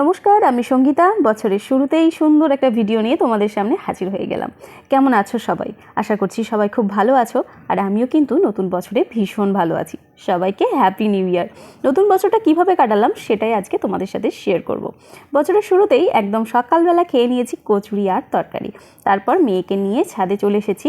নমস্কার, আমি সঙ্গীতা। বছরের শুরুতেই সুন্দর একটা ভিডিও নিয়ে তোমাদের সামনে হাজির হয়ে গেলাম। কেমন আছো সবাই? আশা করছি সবাই খুব ভালো আছো, আর আমিও কিন্তু নতুন বছরে ভীষণ ভালো আছি। সবাইকে হ্যাপি নিউ ইয়ার নতুন বছরটা কীভাবে কাটালাম সেটাই আজকে তোমাদের সাথে শেয়ার করব। বছরের শুরুতেই একদম সকালবেলা খেয়ে নিয়েছি কচুরি আর তরকারি। তারপর মেয়েকে নিয়ে ছাদে চলে এসেছি।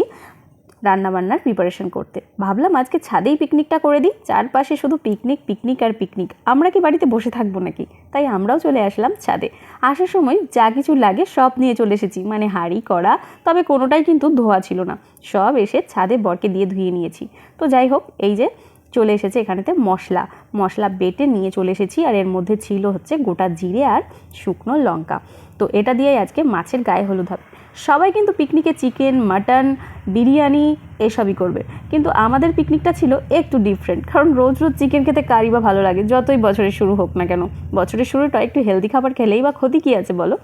রান্নাবান্নার প্রিপারেশন করতে। ভাবলাম আজকে ছাদেই পিকনিকটা করে দিই, চারপাশে শুধু পিকনিক পিকনিক আর পিকনিক আমরা কি বাড়িতে বসে থাকব নাকি? তাই আমরাও চলে আসলাম ছাদে। আসার সময় যা কিছু লাগে সব নিয়ে চলে এসেছি মানে হাঁড়ি, কড়া, তবে কোনোটাই কিন্তু ধোয়া ছিল না। সব এসে ছাদে বরকে দিয়ে ধুয়ে নিয়েছি। তো যাই হোক, এই যে চলে এসেছে এখানেতে মশলা। মশলা বেটে নিয়ে চলে এসেছি, আর এর মধ্যে ছিল হচ্ছে গোটা জিরে আর শুকনো লঙ্কা। তো এটা দিয়েই আজকে মাছের গায়ে হলুদ হবে। সবাই কিন্তু পিকনিকে চিকেন, মাটন, বিরিয়ানি এসবই করবে। কিন্তু আমাদের পিকনিকটা ছিল একটু ডিফারেন্ট কারণ রোজ রোজ চিকেন খেতে কারি বা ভালো লাগে, যতই বছরের শুরু হোক না কেন। বছরের শুরুটা একটু হেলদি খাবার খেলেই বা ক্ষতি কী আছে বলো?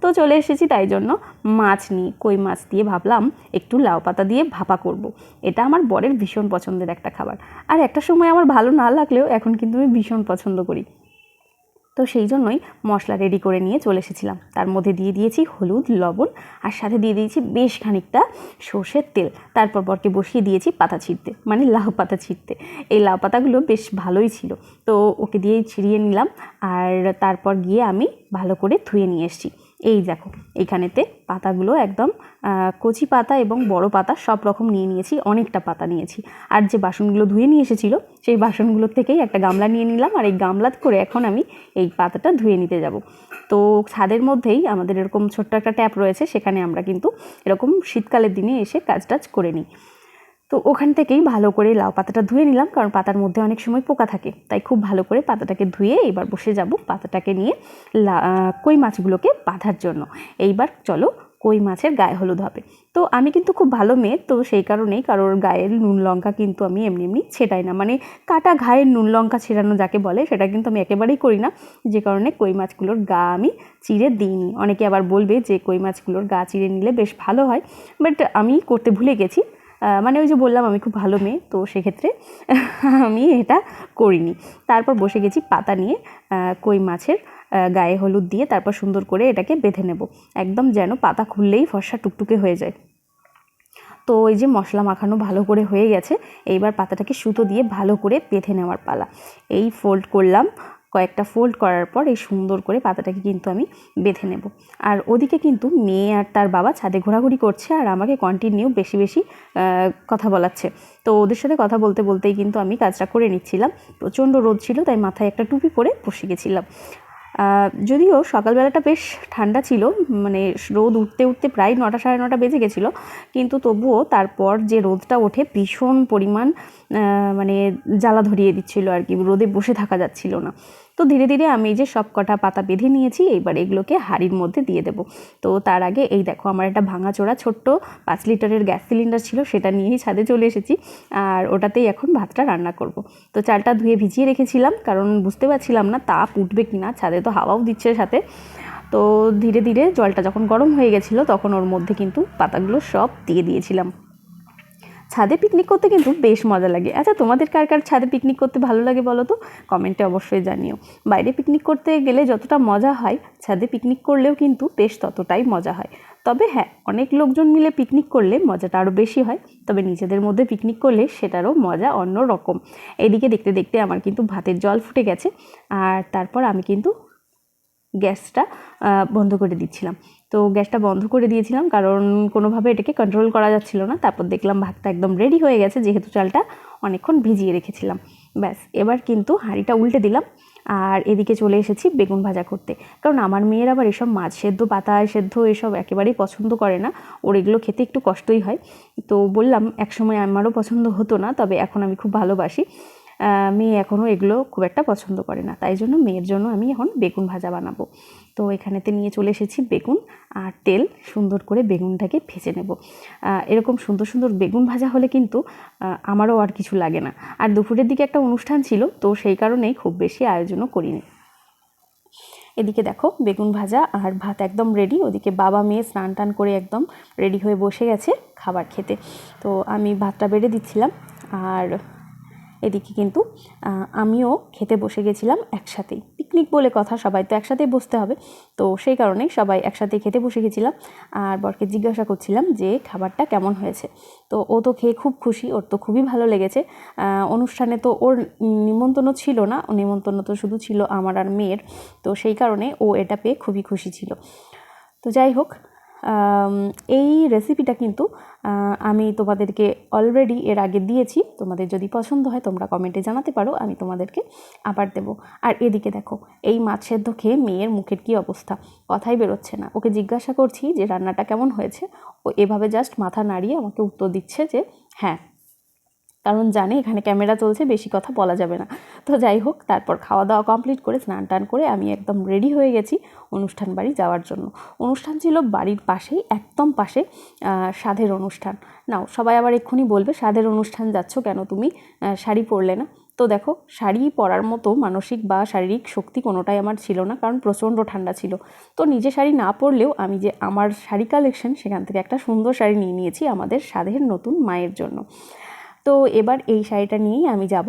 তো চলে এসেছি তাই জন্য মাছ নিই কই মাছ দিয়ে ভাবলাম একটু লাউ পাতা দিয়ে ভাপা করব। এটা আমার বরের ভীষণ পছন্দের একটা খাবার। আর একটা সময় আমার ভালো না লাগলেও এখন কিন্তু আমি ভীষণ পছন্দ করি। তো সেই জন্যই মশলা রেডি করে নিয়ে চলে এসেছিলাম। তার মধ্যে দিয়ে দিয়েছি হলুদ, লবণ আর সাথে দিয়ে দিয়েছি বেশ খানিকটা সর্ষের তেল। তারপর বরকে বসিয়ে দিয়েছি পাতা ছিঁড়তে মানে লাউ পাতা ছিঁড়তে। এই লাউ পাতাগুলো বেশ ভালোই ছিল। তো ওকে দিয়েই ছিঁড়িয়ে নিলাম আর তারপর গিয়ে আমি ভালো করে ধুয়ে নিয়ে এসেছি। এই দেখো এইখানেতে পাতাগুলো একদম কচি পাতা এবং বড় পাতা সব রকম নিয়ে নিয়েছি, অনেকটা পাতা নিয়েছি। আর যে বাসনগুলো ধুয়ে নিয়ে এসেছিল, সেই বাসনগুলোর থেকেই একটা গামলা নিয়ে নিলাম, আর এই গামলাত করে এখন আমি এই পাতাটা ধুয়ে নিতে যাব। তো ছাদের মধ্যেই আমাদের এরকম ছোট্ট একটা ট্যাপ রয়েছে, সেখানে আমরা কিন্তু এরকম শীতকালের দিনে এসে কাজ টাজ করে নিই। তো ওখান থেকেই ভালো করে লাউ পাতাটা ধুয়ে নিলাম, কারণ পাতার মধ্যে অনেক সময় পোকা থাকে। তাই খুব ভালো করে পাতাটাকে ধুয়ে এবার বসে যাব পাতাটাকে নিয়ে কই মাছগুলোকে বাঁধার জন্য। এইবার চলো কই মাছের গায়ে হলুদ হবে। তো আমি কিন্তু খুব ভালো মেয়ে, তো সেই কারণেই কারোর গায়ের নুন লঙ্কা কিন্তু আমি এমনি এমনি ছেটাই না। মানে কাটা ঘায়ের নুন লঙ্কা ছেড়ানো যাকে বলে, সেটা কিন্তু আমি একেবারেই করি না। যে কারণে কই মাছগুলোর গা আমি চিড়ে দিইনি। অনেকে আবার বলবে যে কই মাছগুলোর গা চিড়ে নিলে বেশ ভালো হয়, বাট আমি করতে ভুলে গেছি। মানে ওই যে বললাম আমি খুব ভালো মেয়ে, তো সেক্ষেত্রে আমি এটা করিনি। তারপর বসে গেছি পাতা নিয়ে কই মাছের গায়ে হলুদ দিয়ে তারপর সুন্দর করে এটাকে বেঁধে নেব। একদম যেন পাতা খুললেই ফর্সা টুকটুকে হয়ে যায়। তো ওই যে মশলা মাখানো ভালো করে হয়ে গেছে, এইবার পাতাটাকে সুতো দিয়ে ভালো করে বেঁধে নেওয়ার পালা। এই ফোল্ড করলাম কয়েকটা ফোল্ড করার পর এই সুন্দর করে পাতাটাকে কিন্তু আমি বেঁধে নেব। আর ওদিকে কিন্তু মেয়ে আর তার বাবা ছাদে ঘোরাঘুরি করছে আর আমাকে কন্টিনিউ বেশি বেশি কথা বলাচ্ছে। তো ওদের সাথে কথা বলতে বলতেই কিন্তু আমি কাজটা করে নিচ্ছিলাম। প্রচণ্ড রোদ ছিল, তাই মাথায় একটা টুপি পরে বসে গেছিলাম। যদিও সকালবেলাটা বেশ ঠান্ডা ছিল মানে রোদ উঠতে উঠতে প্রায় নটা সাড়ে নটা বেজে গেছিল, কিন্তু তবুও তারপর যে রোদটা ওঠে ভীষণ পরিমাণ মানে জ্বালা ধরিয়ে দিচ্ছিল আর কি, রোদে বসে থাকা যাচ্ছিল না। তো ধীরে ধীরে আমি যে সব কটা পাতা বেঁধে নিয়েছি এইবার এগুলোকে হাঁড়ির মধ্যে দিয়ে দেবো। তো তার আগে এই দেখো আমার একটা ভাঙাচোড়া ছোট্ট পাঁচ লিটারের গ্যাস সিলিন্ডার ছিল, সেটা নিয়েই ছাদে চলে এসেছি আর ওটাতেই এখন ভাতটা রান্না করব। তো চালটা ধুয়ে ভিজিয়ে রেখেছিলাম, কারণ বুঝতে পারছিলাম না তাপ উঠবে কি না, ছাদে তো হাওয়াও দিচ্ছে সাথে। তো ধীরে ধীরে জলটা যখন গরম হয়ে গেছিল, তখন ওর মধ্যে কিন্তু পাতাগুলো সব দিয়ে দিয়েছিলাম। ছাদে পিকনিক করতে কিন্তু বেশ মজা লাগে। আচ্ছা তোমাদের কার কার ছাদে পিকনিক করতে ভালো লাগে বলো তো? কমেন্টে অবশ্যই জানিও। বাইরে পিকনিক করতে গেলে যতটা মজা হয়, ছাদে পিকনিক করলেও কিন্তু বেশ ততটাই মজা হয়। তবে হ্যাঁ অনেক লোকজন মিলে পিকনিক করলে মজাটা আরও বেশি হয়। তবে নিজেদের মধ্যে পিকনিক করলে সেটারও মজা অন্য রকম এদিকে দেখতে দেখতে আমার কিন্তু ভাতের জল ফুটে গেছে। আর তারপর আমি কিন্তু গ্যাসটা বন্ধ করে দিচ্ছিলাম। তো গ্যাসটা বন্ধ করে দিয়েছিলাম কারণ কোনোভাবে এটাকে কন্ট্রোল করা যাচ্ছিল না। তারপর দেখলাম ভাতটা একদম রেডি হয়ে গেছে, যেহেতু চালটা অনেকক্ষণ ভিজিয়ে রেখেছিলাম। ব্যাস, এবার কিন্তু হাঁড়িটা উল্টে দিলাম আর এদিকে চলে এসেছি বেগুন ভাজা করতে। কারণ আমার মেয়ের আবার এসব মাছ সেদ্ধ পাতা সেদ্ধ এসব একেবারেই পছন্দ করে না। ওর এগুলো খেতে একটু কষ্টই হয়। তো বললাম, একসময় আমারও পছন্দ হতো না, তবে এখন আমি খুব ভালোবাসি। মেয়ে এখনও এগুলো খুব একটা পছন্দ করে না। তাই জন্য মেয়ের জন্য আমি এখন বেগুন ভাজা বানাবো। তো এখানেতে নিয়ে চলে এসেছি বেগুন আর তেল। সুন্দর করে বেগুনটাকে ভেজে নেব। এরকম সুন্দর সুন্দর বেগুন ভাজা হলে কিন্তু আমারও আর কিছু লাগে না। আর দুপুরের দিকে একটা অনুষ্ঠান ছিল, তো সেই কারণেই খুব বেশি আয়োজনও করিনি। এদিকে দেখো, বেগুন ভাজা আর ভাত একদম রেডি ওদিকে বাবা মেয়ে স্নান টান করে একদম রেডি হয়ে বসে গেছে খাবার খেতে। তো আমি ভাতটা বেড়ে দিচ্ছিলাম। আর এদিকে কিন্তু আমিও খেতে বসে গেছিলাম একসাথেই। পিকনিক বলে কথা, সবাই তো একসাথেই বসতে হবে। তো সেই কারণেই সবাই একসাথে খেতে বসে গেছিলাম। আর বরকে জিজ্ঞাসা করছিলাম যে, খাবারটা কেমন হয়েছে? তো ও তো খেয়ে খুব খুশি, ওর তো খুবই ভালো লেগেছে। অনুষ্ঠানে তো ওর নিমন্ত্রণ ছিল না, নিমন্ত্রণ তো শুধু ছিল আমার আর মেয়ের। তো সেই কারণে ও এটা পেয়ে খুবই খুশি ছিল। তো যাই হোক এই রেসিপিটা কিন্তু আমি তোমাদেরকে অলরেডি এর আগে দিয়েছি। তোমাদের যদি পছন্দ হয়, তোমরা কমেন্টে জানাতে পারো, আমি তোমাদেরকে আবার দেবো। আর এদিকে দেখো, এই মাছ সেদ্ধ খেয়ে মেয়ের মুখের কী অবস্থা? কথাই বেরোচ্ছে না। ওকে জিজ্ঞাসা করছি যে, রান্নাটা কেমন হয়েছে? ও এভাবে জাস্ট মাথা নাড়িয়ে আমাকে উত্তর দিচ্ছে যে হ্যাঁ কারণ জানে এখানে ক্যামেরা চলছে, বেশি কথা বলা যাবে না। তো যাই হোক, তারপর খাওয়া দাওয়া কমপ্লিট করে, স্নান টান করে আমি একদম রেডি হয়ে গেছি অনুষ্ঠান বাড়ি যাওয়ার জন্য। অনুষ্ঠান ছিল বাড়ির পাশেই, একদম পাশে সাধের অনুষ্ঠান। নাও, সবাই আবার এক্ষুনি বলবে, সাধের অনুষ্ঠান যাচ্ছ কেন তুমি? শাড়ি পরলে না? তো দেখো, শাড়ি পরার মতো মানসিক বা শারীরিক শক্তি কোনোটাই আমার ছিল না, কারণ প্রচণ্ড ঠান্ডা ছিল। তো নিজে শাড়ি না পরলেও আমি যে আমার শাড়ি কালেকশন সেখান থেকে একটা সুন্দর শাড়ি নিয়ে নিয়েছি আমাদের সাধের নতুন মায়ের জন্য। তো এবার এই শাড়িটা নিয়েই আমি যাব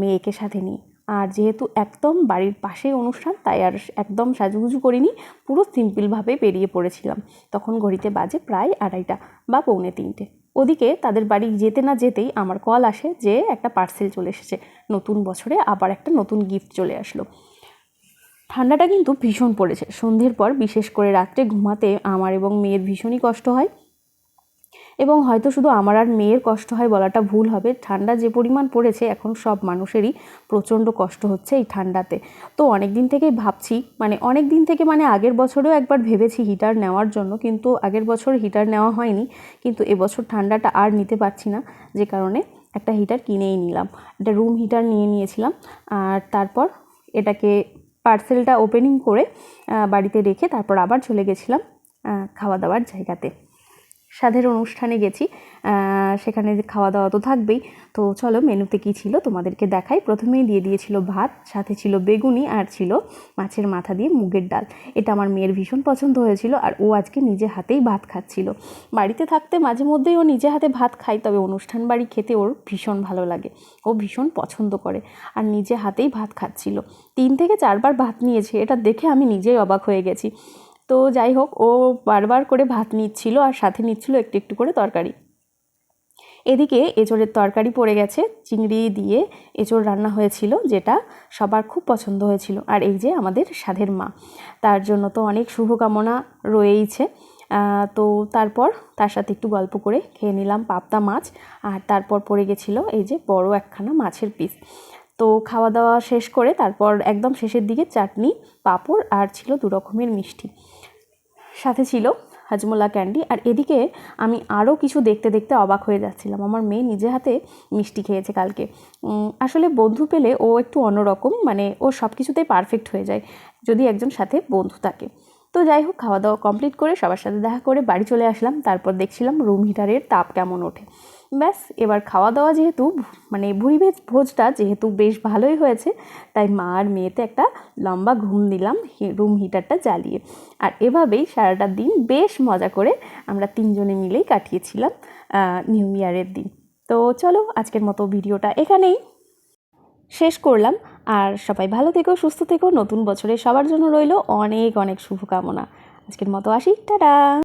মেয়েকে সাথে নিয়ে। আর যেহেতু একদম বাড়ির পাশেই অনুষ্ঠান, তাই আর একদম সাজুগুজু করিনি, পুরো সিম্পলভাবে বেরিয়ে পড়েছিলাম। তখন ঘড়িতে বাজে প্রায় আড়াইটা বা পৌনে তিনটে। ওদিকে তাদের বাড়ি যেতে না যেতেই আমার কল আসে যে একটা পার্সেল চলে এসেছে, নতুন বছরে আবার একটা নতুন গিফট চলে আসলো। ঠান্ডাটা কিন্তু ভীষণ পড়েছে। সন্ধ্যের পর বিশেষ করে রাত্রে ঘুমাতে আমার এবং মেয়ের ভীষণই কষ্ট হয়। এবং হয়তো শুধু আমার আর মেয়ের কষ্ট হয় বলাটা ভুল হবে। ঠান্ডা যে পরিমাণ পড়েছে, এখন সব মানুষেরই প্রচণ্ড কষ্ট হচ্ছে এই ঠান্ডাতে। তো অনেক দিন থেকেই ভাবছি মানে অনেক দিন থেকে মানে আগের বছরেও একবার ভেবেছি হিটার নেওয়ার জন্য, কিন্তু আগের বছর হিটার নেওয়া হয়নি। কিন্তু এবছর ঠান্ডাটা আর নিতে পারছি না, যে কারণে একটা হিটার কিনেই নিলাম। একটা রুম হিটার নিয়ে নিয়েছিলাম, আর তারপর এটাকে পার্সেলটা ওপেনিং করে বাড়িতে রেখে তারপর আবার চলে গেছিলাম খাওয়া দাওয়ার জায়গাতে। স্বাদের অনুষ্ঠানে গেছি সেখানে খাওয়া দাওয়া তো থাকবেই। তো চলো, মেনুতে কী ছিল তোমাদেরকে দেখাই। প্রথমেই দিয়ে দিয়েছিল ভাত, সাথে ছিল বেগুনি আর ছিল মাছের মাথা দিয়ে মুগের ডাল। এটা আমার মেয়ের ভীষণ পছন্দ হয়েছিল আর ও আজকে নিজে হাতেই ভাত খাচ্ছিল। বাড়িতে থাকতে মাঝে মধ্যেই ও নিজে হাতে ভাত খায়, তবে অনুষ্ঠান বাড়ি খেতে ওর ভীষণ ভালো লাগে। ও ভীষণ পছন্দ করে আর নিজে হাতেই ভাত খাচ্ছিল। তিন থেকে চারবার ভাত নিয়েছে, এটা দেখে আমি নিজেই অবাক হয়ে গেছি। তো যাই হোক, ও বারবার করে ভাত নিচ্ছিল আর সাথে নিচ্ছিল একটু একটু করে তরকারি। এদিকে এঁচোড়ের তরকারি পড়ে গেছে, চিংড়ি দিয়ে এঁচোড় রান্না হয়েছিল, যেটা সবার খুব পছন্দ হয়েছিল। আর এই যে আমাদের সাধের মা, তার জন্য তো অনেক শুভকামনা রয়েইছে। তো তারপর তার সাথে একটু গল্প করে খেয়ে নিলাম পাবদা মাছ, আর তারপর পড়ে গেছিল এই যে বড় একখানা মাছের পিস। তো খাওয়া দাওয়া শেষ করে তারপর একদম শেষের দিকে চাটনি, পাঁপড় আর ছিল দু রকমের মিষ্টি। সাথে ছিল হাজমোলা ক্যান্ডি। আর এদিকে আমি আরও কিছু দেখতে দেখতে অবাক হয়ে যাচ্ছিলাম। আমার মেয়ে নিজে হাতে মিষ্টি খেয়েছে কালকে। আসলে বন্ধু পেলে ও একটু অন্যরকম মানে ও সব কিছুতেই পারফেক্ট হয়ে যায়, যদি একজন সাথে বন্ধু থাকে। তো যাই হোক খাওয়া দাওয়া কমপ্লিট করে সবার সাথে দেখা করে বাড়ি চলে আসলাম। তারপর দেখছিলাম রুম হিটারের তাপ কেমন ওঠে। ব্যাস, এবার খাওয়া দাওয়া যেহেতু মানে ভুড়ি ভেজ ভোজটা যেহেতু বেশ ভালোই হয়েছে, তাই মা আর মেয়েতে একটা লম্বা ঘুম দিলাম রুম হিটারটা জ্বালিয়ে। আর এভাবেই সারাটা দিন বেশ মজা করে আমরা তিনজনে মিলেই কাটিয়েছিলাম নিউ ইয়ারের দিন। তো চলো, আজকের মতো ভিডিওটা এখানেই শেষ করলাম। আর সবাই ভালো থেকো, সুস্থ থেকো, নতুন বছরে সবার জন্য রইল অনেক অনেক শুভকামনা। আজকের মতো আসি, টাটা!